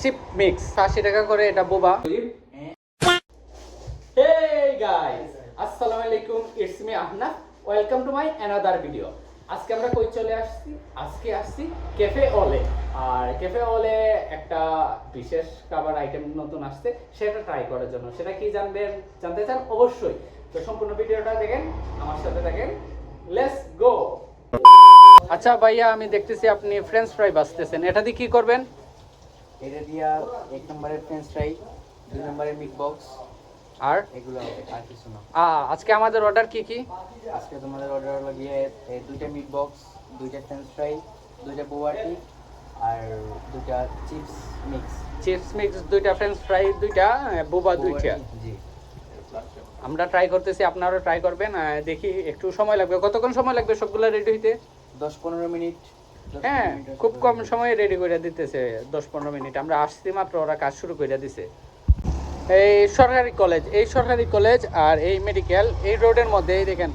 Chip mix আশি টাকা করে এটা বোবা। হেই গাইস আসসালামু আলাইকুম it's me welcome to my another video আজকে আমরা কই চলে আসছি? আজকে আসছি ক্যাফে অলে আর ক্যাফে অলে একটা বিশেষ খাবার আইটেম নতুন আসছে সেটা ট্রাই করার জন্য। সেটা কি জানবেন? জানতে চান অবশ্যই। তো সম্পূর্ণ ভিডিওটা দেখেন আমার সাথে থাকেন। লেটস গো আচ্ছা ভাইয়া আমি দেখতেছি আপনি ফ্রেঞ্চ ফ্রাই বাছতেছেন। এটা দিয়ে কি করবেন? এটা দিয়া এক নম্বরের ফ্রেঞ্চ ফ্রাই দুই নম্বরের মিট বক্স আর? এগুলো আর কিছু না। আজকে আমাদের অর্ডার কি কি? আজকে তোমাদের অর্ডার হলো গিয়ে দুইটা মিট বক্স দুইটা ফ্রেঞ্চ ফ্রাই দুইটা বোয়াটি আর দুইটা চিপস মিক্স চিপস মিক্স দুইটা ফ্রেঞ্চ ফ্রাই দুইটা বুবা দুইটা। জি। আমরা ট্রাই করতেছি আপনারাও ট্রাই করবেন দেখি একটু সময় লাগবে। কতক্ষণ সময় লাগবে সবগুলো রেডি হইতে? দশ পনেরো মিনিট। হ্যাঁ খুব কম সময়ে রেডি করে দিতেছে, দশ পনেরো মিনিট। আমরা আসছি মাত্র, ওরা কাজ শুরু করে দিছে। এই সরকারি কলেজ এই সরকারি কলেজ আর এই মেডিকেল এই রোডের মধ্যে এই দেখেন,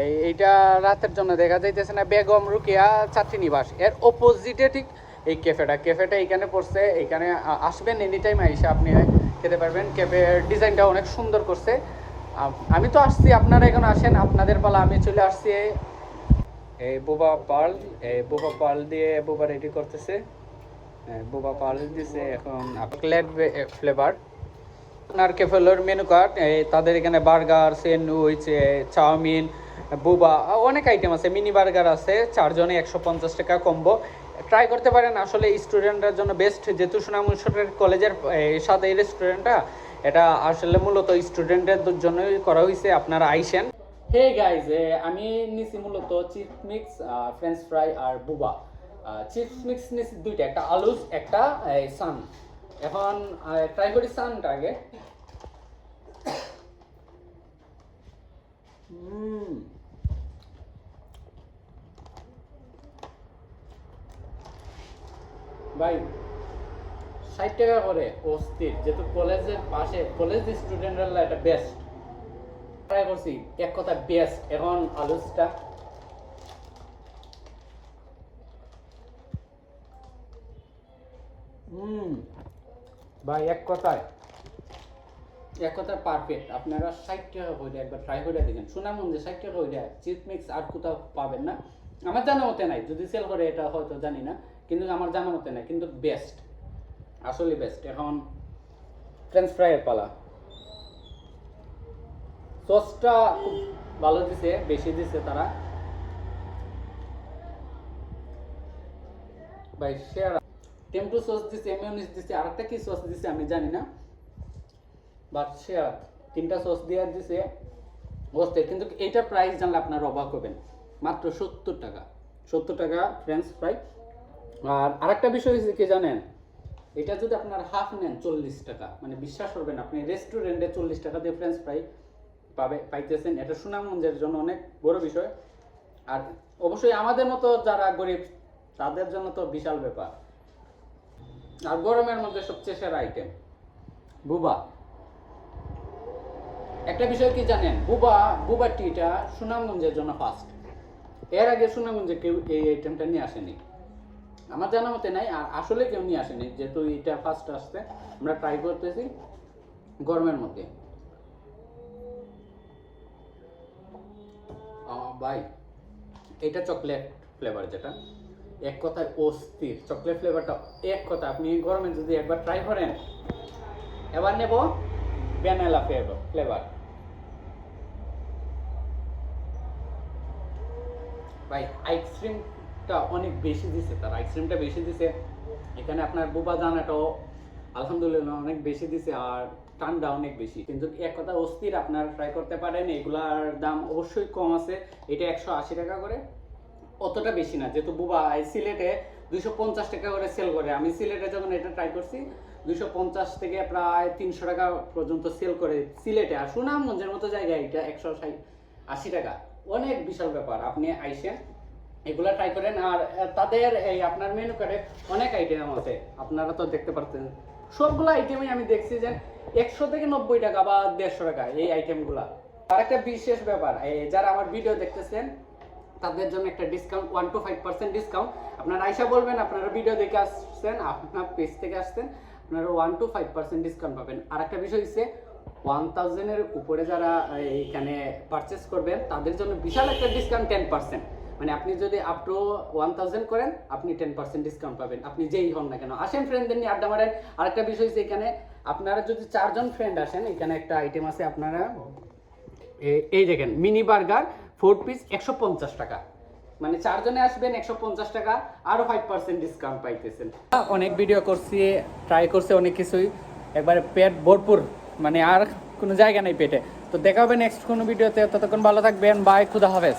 এই এইটা রাতের জন্য দেখা যাইতেছে না, বেগম রুকিয়া ছাত্রী নিবাস। এর অপোজিটে ঠিক এই ক্যাফেটা ক্যাফেটা এখানে পড়ছে এখানে আসবেন এনি টাইম এসে আপনি খেতে পারবেন। ক্যাফের ডিজাইনটা অনেক সুন্দর করছে। আমি তো আসছি, আপনারা এখন আসেন, আপনাদের পালা আমি চলে আসছি। বোবা পার্ল এই বোবা পার্ল দিয়ে বোবা রেডি করতেছে। বোবা পার্ল দিছে এখন চকলেট ফ্লেভার আপনার ক্যাফেলোর মেনু কার্ড তাদের এখানে বার্গার স্যান্ডউইচ চাউমিন, বুবা অনেক আইটেম আছে মিনি বার্গার আছে, চারজনে একশো পঞ্চাশ টাকা কম্বো ট্রাই করতে পারেন, আসলে স্টুডেন্টদের জন্য বেস্ট যেহেতু সুনামুল সরকারি কলেজের এই সাথে এই রেস্টুরেন্টটা এটা আসলে মূলত স্টুডেন্টদের জন্যই করা হয়েছে আপনারা আইসেন। হে গাইজ আমি নিছি মূলত চিপস মিক্স ফ্রেঞ্চ ফ্রাই আর বুবা। চিপস মিক্স নিছি দুইটা, একটা আলুস একটা সান এখন ট্রাই করি সানটা আগে। ভাই, ষাট টাকা করে, অস্থির। যেহেতু কলেজের পাশে কলেজ স্টুডেন্টরা এটা বেস্ট ট্রাই করছি এক কথা বেস্ট এখন আলুসটা হুম, ভাই, এক কথায়। এক কথায় পারফেক্ট আপনারা ষাট টাকা করে একবার ট্রাই করে দেখেন। সুনামগঞ্জে ষাট টাকা করে চিপ মিক্স আর কোথাও পাবেন না। আমার জানা মতে নাই, যদি সেল করে এটা হয়তো জানি না, কিন্তু আমার জানা মতে নাই, কিন্তু বেস্ট আসলে বেস্ট এখন ফ্রেঞ্চ ফ্রাইয়ের পালা। সসটা খুব ভালো দিছে, বেশি দিছে তারা। ভাই শেয়ার টেম্পু সস দিছে মেয়োনিজ দিছে, আরেকটা কি সস দিছে আমি জানি না। বাট শেয়ার তিনটা সস দিয়ে দিছে। বসতে কিন্তু এইটার প্রাইস জানলে আপনারা অবাক হবেন। মাত্র সত্তর টাকা। সত্তর টাকা ফ্রেঞ্চ ফ্রাই আর আরেকটা বিষয় হচ্ছে কি জানেন? এটা যদি আপনার হাফ নেন চল্লিশ টাকা। মানে বিশ্বাস করবেন, আপনি রেস্টুরেন্টে চল্লিশ টাকা দিয়ে ফ্রেঞ্চ ফ্রাই পাবে, পাইতেছেন। এটা সুনামগঞ্জের জন্য অনেক বড় বিষয়। আর অবশ্যই আমাদের মতো যারা গরিব, তাদের জন্য তো বিশাল ব্যাপার। আর গরমের মধ্যে সবচেয়ে সেরা আইটেম বুবা। একটা বিষয় কি জানেন? বুবা বুবা টিটা সুনামগঞ্জের জন্য ফার্স্ট এর আগে সুনামগঞ্জে কেউ এই আইটেমটা নিয়ে আসেনি। আমার জানা মতে নাই, আর আসলে কেউ নিয়ে আসেনি। যেহেতু এটা ফার্স্ট আসতে আমরা ট্রাই করতেছি গরমের মধ্যে। ভাই এটা চকলেট ফ্লেভার যেটা। এক কথায় অস্থির। চকলেট ফ্লেভারটা এক কথা আপনি গরমে যদি একবার ট্রাই করেন, এবার নেব ভ্যানিলা ফ্লেভার ফ্লেভার ভাই আইসক্রিমটা অনেক বেশি দিছে তার। আইসক্রিমটা বেশি দিছে। এখানে আপনার বুবা দানাটাও আলহামদুলিল্লাহ অনেক বেশি দিছে। আর ঠান্ডা অনেক বেশি। কিন্তু এক কথা অস্থির, আপনারা ট্রাই করতে পারেন, এগুলার দাম অবশ্যই কম আছে। এটা একশো আশি টাকা করে। অতটা বেশি না, যেহেতু বুবা সিলেটে দুইশো পঞ্চাশ টাকা করে সেল করে। আমি সিলেটে যখন এটা ট্রাই করছি, দুইশো পঞ্চাশ থেকে প্রায় তিনশো টাকা পর্যন্ত সেল করে সিলেটে। আর সুনামগঞ্জের মতো জায়গায় এটা একশো আশি টাকা। অনেক বিশাল ব্যাপার, আপনি আইসেন, এগুলা ট্রাই করেন। আর তাদের এই আপনার মেনু কার্ডে অনেক আইটেম আছে। আপনারা তো দেখতে পারতেন। সবগুলো আইটেমই আমি দেখছি যে একশো থেকে নব্বই টাকা বা দেড়শো টাকা এই আইটেমগুলা আর একটা বিশেষ ব্যাপার যারা আমার ভিডিও দেখতেছেন, তাদের জন্য একটা discount one two five percent discount আপনারা আইসা বলবেন, আপনারা ভিডিও দেখে আসছেন, আপনার পেজ থেকে আসছেন, আপনারা one two five percent discount পাবেন। আর একটা বিষয় হচ্ছে ওয়ান থাউজেন্ডের উপরে যারা এইখানে পারচেস করবেন, তাদের জন্য বিশাল একটা ডিসকাউন্ট টেন পার্সেন্ট মানে আপনি যদি আপ টু ওয়ান থাউজেন্ড করেন, আপনি টেন পার্সেন্ট ডিসকাউন্ট পাবেন। আপনি যেই হন না কেন। আসেন ফ্রেন্ডদের নিয়ে আড্ডা মারেন। আরেকটা বিষয় হচ্ছে এখানে আপনারা যদি চারজন ফ্রেন্ড আসেন, এখানে একটা আইটেম আছে আপনারা এই দেখেন মিনি বার্গার ফোর পিস একশো পঞ্চাশ টাকা। মানে চারজনে আসবেন, একশো পঞ্চাশ টাকা আরও ফাইভ পার্সেন্ট ডিসকাউন্ট পাইতেছেন। অনেক ভিডিও করছি ট্রাই করছি অনেক কিছুই। একবারে পেট ভরপুর মানে আর কোনো জায়গা নেই পেটে। তো দেখা হবে নেক্সট কোনো ভিডিওতে ততক্ষণ ভালো থাকবেন বাই খুদা হাফেজ।